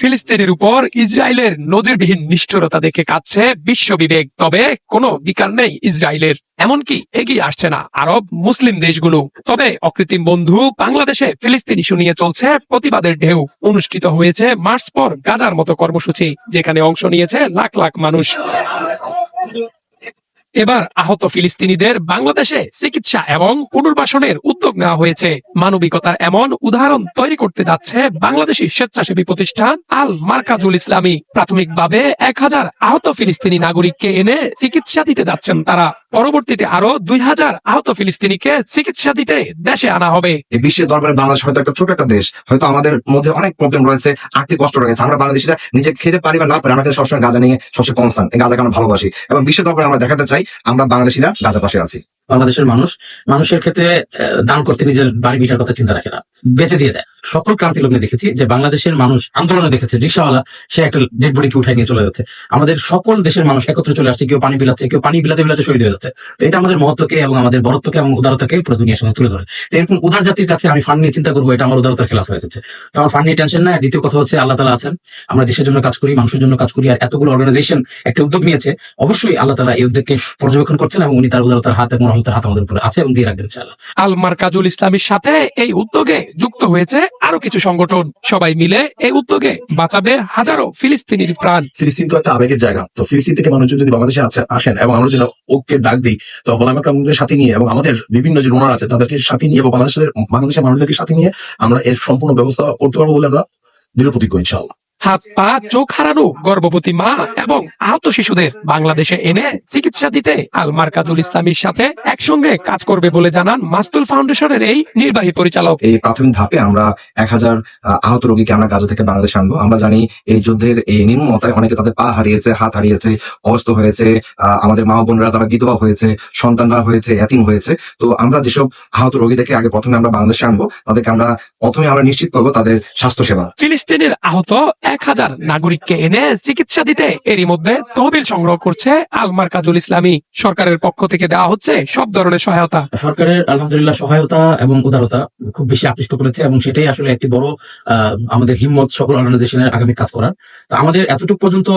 ফিলিস্তিনের উপর ইসরায়েলের নজিরবিহীন নিষ্ঠুরতা দেখে কাঁদছে বিশ্ব বিবেক তবে কোনো বিকার নেই ইসরায়েলের। এমনকি এগিয়ে আসছে না আরব মুসলিম দেশগুলো। তবে অকৃত্রিম বন্ধু বাংলাদেশে ফিলিস্তিনি শুনিয়ে চলছে প্রতিবাদের ঢেউ। অনুষ্ঠিত হয়েছে মার্চ পর গাজার মতো কর্মসূচি, যেখানে অংশ নিয়েছে লাখ লাখ মানুষ। এবার আহত ফিলিস্তিনিদের বাংলাদেশে চিকিৎসা এবং পুনর্বাসনের উদ্যোগ নেওয়া হয়েছে। মানবিকতার এমন উদাহরণ তৈরি করতে যাচ্ছে বাংলাদেশি স্বেচ্ছাসেবী প্রতিষ্ঠান আল মার্কাজুল ইসলামী। প্রাথমিকভাবে এক হাজার আহত ফিলিস্তিনি নাগরিককে এনে চিকিৎসা দিতে যাচ্ছেন তারা। পরবর্তীতে আরও দুই হাজার আহত ফিলিস্তিনিকে চিকিৎসা দিতে দেশে আনা হবে। এই বিশ্বের দরবারে বাংলাদেশ হয়তো একটা ছোট একটা দেশ হয়তো আমাদের মধ্যে অনেক প্রবলেম রয়েছে আর্থিক কষ্ট রয়েছে। আমরা বাংলাদেশিরা নিজে খেতে পারি বা না পারি আমরা সবসময় গাজা নিয়ে সবসময় কনসার্ন এই গাজাকে আমরা ভালোবাসি। এবং বিশ্বের দরবারে আমরা দেখাতে চাই আমরা বাংলাদেশিরা গাজা পাশে আছি। বাংলাদেশের মানুষ মানুষের ক্ষেত্রে আহ, দান করতে নিজের বাড়ি ভিটার কথা চিন্তা রাখে না। বেঁচে দিয়ে দেয়। সকল ক্রান্তি লগ্নে দেখেছি যে বাংলাদেশের মানুষ আন্দোলনে দেখেছে, রিক্সাওয়ালা, সে একটা ডেড বডিকে উঠাই নিয়ে চলে যাচ্ছে। আমাদের সকল দেশের মানুষ একত্রে চলে আসছে, কেউ পানি বিলাচ্ছে কেউ পানি বিলাতে বিলাতে শহীদ হয়ে যাচ্ছে। এটা আমাদের মহত্বকে এবং আমাদের বরত্বকে এবং উদারতাকে পুরো দুনিয়ার সঙ্গে তুলে ধরে। এরকম উদার জাতির কাছে আমি ফান্ড নিয়ে চিন্তা করব, এটা আমার উদারতার খেলাস হয়ে যাচ্ছে। তো আমার ফান্ড নিয়ে টেনশন না দ্বিতীয় কথা হচ্ছে, আল্লাহ তালা আছেন। আমরা দেশের জন্য কাজ করি, মানুষের জন্য কাজ করি, আর এতগুলো অর্গানাইজেশন একটা উদ্যোগ নিয়েছে। অবশ্যই আল্লাহ তালা এই উদ্যোগকে পর্যবেক্ষণ করছেন এবং উনি তার উদারতার হাত এবং রহমতের হাত আমাদের উপরে আছে এবং দিয়ে রাখবেন ইনশাআল্লাহ। আল মার্কাজুল ইসলামীর সাথে এই উদ্যোগে যুক্ত হয়েছে আরও কিছু সংগঠন সবাই মিলে এই উদ্যোগে বাঁচাবে হাজারো ফিলিস্তিনির প্রাণ। ফিলিস্তিন তো একটা আবেগের জায়গা। তো ফিলিস্তিন থেকে মানুষজন যদি বাংলাদেশে আছে- আসেন এবং আমরা যেন ওকে ডাক দিই, তো গোলাম আকরামদের সাথে নিয়ে এবং আমাদের বিভিন্ন যে রোনার আছে, তাদেরকে সাথে নিয়ে এবং বাংলাদেশের বাংলাদেশের মানুষদেরকে সাথে নিয়ে আমরা এর সম্পূর্ণ ব্যবস্থা করতে পারব বলে আমরা দৃঢ় প্রতিজ্ঞ, ইনশাআল্লাহ। হাত পা চোখ হারানো গর্ভবতী মা এবং আহত শিশুদের বাংলাদেশে এনে চিকিৎসা দিতে আল মার্কাজুল ইসলামীর সাথে একসঙ্গে কাজ করবে বলে জানান মাস্তুল ফাউন্ডেশনের এই নির্বাহী পরিচালক। এই প্রাথমিক ধাপে আমরা এক হাজার আহত রোগীকে আমরা গাজা থেকে বাংলাদেশে আনব। আমরা জানি এই যুদ্ধের এই নির্মমতায় অনেকে তাদের পা হারিয়েছে হাত হারিয়েছে অস্ত হয়েছে আমাদের মা বোনরা তারা বিধবা হয়েছে সন্তানরা হয়েছে এতিম হয়েছে। তো আমরা যেসব আহত রোগীদেরকে আগে প্রথমে আমরা বাংলাদেশে আনব তাদেরকে আমরা প্রথমে আমরা নিশ্চিত করব তাদের স্বাস্থ্য সেবা ফিলিস্তিনের আহত এক হাজার নাগরিককে এনে চিকিৎসা দিতে। এরই মধ্যে তহবিল সংগ্রহ করছে আলমার কাজুল ইসলামী। সরকারের পক্ষ থেকে দেওয়া হচ্ছে সব ধরনের সহায়তা। সরকারের আলহামদুলিল্লাহ সহায়তা এবং উদারতা খুব বেশি আকৃষ্ট করেছে এবং সেটাই আসলে একটি বড় আমাদের হিম্মত সকল অর্গানাইজেশনের আগামী কাজ করার। তো আমাদের এতটুকু পর্যন্ত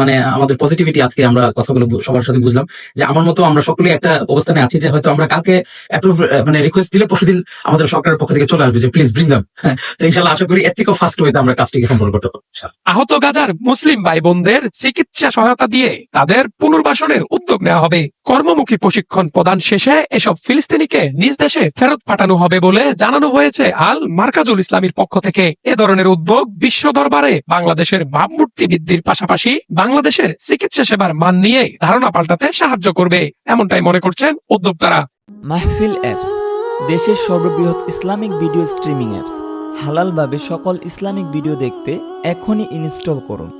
মানে আমাদের পজিটিভিটি আজকে আমরা কথাগুলো সবার সাথে বুঝলাম যে আমার মতো আমরা সকলে একটা অবস্থানে আছি যে হয়তো আমরা কালকে অ্যাপ্রুভ মানে রিকোয়েস্ট দিলে পরশুদিন আমাদের সরকারের পক্ষ থেকে চলে আসবে যে প্লিজ ব্রিং দাম তো ইনশাল্লাহ আশা করি এর থেকেও ফার্স্ট ওয়েতে আমরা কাজটিকে সম্পন্ন করতে পারব। আহত গাজার মুসলিম ভাই বোনদের চিকিৎসা সহায়তা দিয়ে তাদের পুনর্বাসনের উদ্যোগ নেওয়া হবে। কর্মমুখী প্রশিক্ষণ প্রদান শেষে এসব ফিলিস্তিনিকে নিজ দেশে ফেরত পাঠানো হবে বলে জানানো হয়েছে আল মার্কাজুল ইসলামীর পক্ষ থেকে। এ ধরনের উদ্যোগ বিশ্ব দরবারে বাংলাদেশের ভাবমূর্তি বৃদ্ধির পাশাপাশি বাংলাদেশের চিকিৎসা সেবার মান নিয়ে ধারণা পাল্টাতে সাহায্য করবে, এমনটাই মনে করছেন উদ্যোক্তারা। মাহফিল অ্যাপস, দেশের সর্ববৃহৎ ইসলামিক ভিডিও স্ট্রিমিং অ্যাপস। হালালভাবে সকল ইসলামিক ভিডিও দেখতে এখনই ইনস্টল করুন।